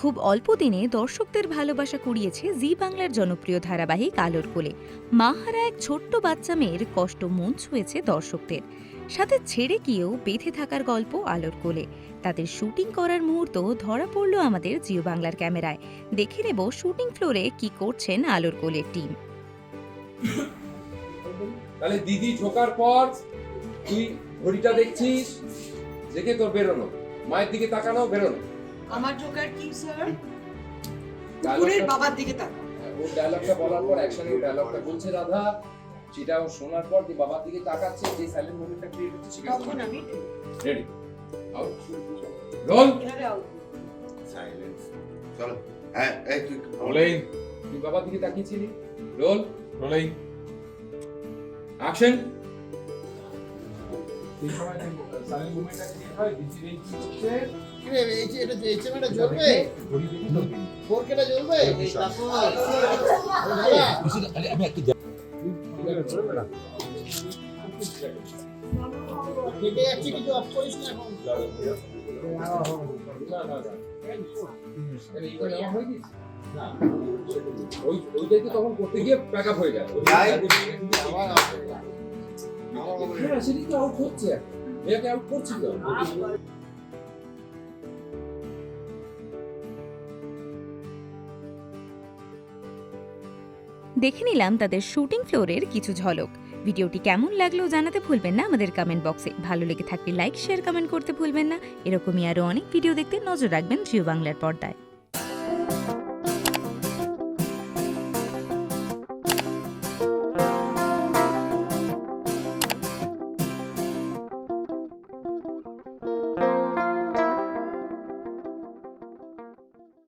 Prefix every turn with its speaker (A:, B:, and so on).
A: খুব অল্প দিনে দর্শকদের ভালোবাসা কুড়িয়েছে জি বাংলার জনপ্রিয় ধারাবাহিক আলোর কোলে মাহারা এক ছোট্ট বাচ্চা মেয়ের কষ্ট মন ছুঁয়েছে দর্শকদের। সাথে ছেড়ে গিয়েও বেঁধে থাকার গল্প আলোর কোলে। তাদের শুটিং করার মুহূর্ত ধরা পড়ল আমাদের জিও বাংলার ক্যামেরায়। দেখে নেব শুটিং ফ্লোরে কি করছেন আলোর কোলের টিম।
B: তাহলে দিদি ঢোকার পর তুই ঘড়িটা দেখছিস? দেখে তোর বেরোনো। মায়ের দিকে তাকানো বেরোনো।
C: আমার ঢোকার কি স্যার কুকুরের বাবার দিকে তাকা
B: ও ডায়লগটা বলার পর অ্যাকশনে ডায়লগটা বলছে রাধা সেটা ও শোনার পর যে বাবার দিকে তাকাচ্ছে যে সাইলেন্ট মোমেন্টটা ক্রিয়েট হচ্ছে সেটা
C: তখন আমি
B: রেডি আউট রোল।
D: সাইলেন্স চলো। হ্যাঁ এই তুই
B: রোলিং তুই বাবার দিকে তাকিয়েছিলি? রোল রোলিং অ্যাকশন এই সময় সাইলেন্ট মোমেন্টটা ক্রিয়েট হয় দিদি কি করছে
E: কিরে এই যে এটা এই চেনাটা জ্বলবে
B: ঘড়ি দেখে ঢোকে
E: ফোরকেটা জ্বলবে এই তারপর কেটে যাচ্ছে কিছু অফ করিস না এখন
B: ওই ওইটাই তো তখন করতে গিয়ে প্যাক আপ হয়ে যায় হ্যাঁ তো আউট হচ্ছে। মেয়েকে আউট করছি তো।
A: দেখে নিলাম তাদের শুটিং ফ্লোরের কিছু ঝলক। ভিডিওটি কেমন লাগল জানাতে ভুলবেন না, আমাদের কমেন্ট বক্সে ভালো লেগে থাকলে লাইক শেয়ার কমেন্ট করতে ভুলবেন না। এরকমই আরও অনেক ভিডিও দেখতে নজর রাখবেন জিও বাংলার পর্দায়।